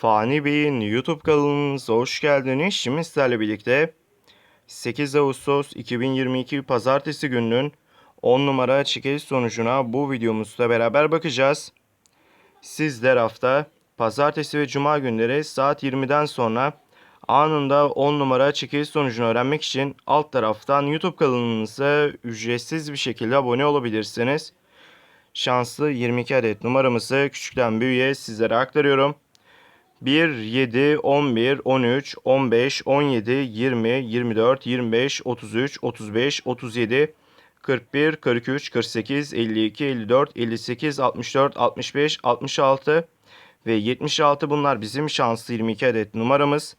Fani Bey'in YouTube kanalımıza hoş geldiniz. Şimdi sizlerle birlikte 8 Ağustos 2022 Pazartesi gününün 10 numara çekiliş sonucuna bu videomuzda beraber bakacağız. Sizler hafta Pazartesi ve Cuma günleri saat 20'den sonra anında 10 numara çekiliş sonucunu öğrenmek için alt taraftan YouTube kanalımıza ücretsiz bir şekilde abone olabilirsiniz. Şanslı 22 adet numaramızı küçükten büyüğe sizlere aktarıyorum. 1, 7, 11, 13, 15, 17, 20, 24, 25, 33, 35, 37, 41, 43, 48, 52, 54, 58, 64, 65, 66 ve 76 bunlar bizim şanslı 22 adet numaramız.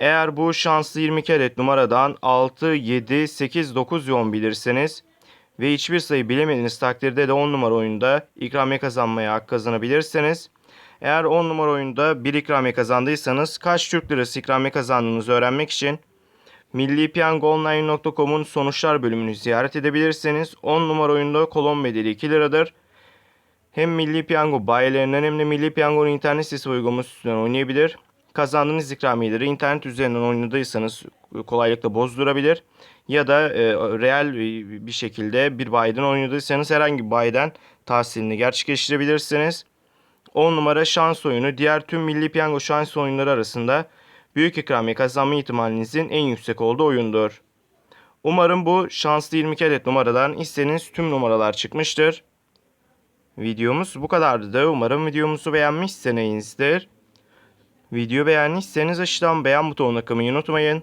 Eğer bu şanslı 22 adet numaradan 6, 7, 8, 9 yoğun bilirseniz ve hiçbir sayı bilemediğiniz takdirde de 10 numara oyunda ikramiye kazanmaya hak kazanabilirsiniz. Eğer 10 numara oyunda bir ikramiye kazandıysanız kaç Türk lirası ikramiye kazandığınızı öğrenmek için millipiyangoonline.com'un sonuçlar bölümünü ziyaret edebilirsiniz. 10 numara oyunda kolon bedeli 2 liradır. Hem Milli Piyango bayilerinden hem de Milli Piyango'nun internet sitesi uygulaması üstünden oynayabilir. Kazandığınız ikramiyeleri internet üzerinden oynadıysanız kolaylıkla bozdurabilir. Ya da e, reel bir şekilde bir bayiden oynadıysanız herhangi bir bayiden tahsilini gerçekleştirebilirsiniz. 10 numara şans oyunu diğer tüm milli piyango şans oyunları arasında büyük ikramiye kazanma ihtimalinizin en yüksek olduğu oyundur. Umarım bu şanslı 22 adet numaradan istediğiniz tüm numaralar çıkmıştır. Videomuz bu kadardı. Umarım videomuzu beğenmişsinizdir. Video beğendiyseniz aşağıdan beğen butonuna kılmayı unutmayın.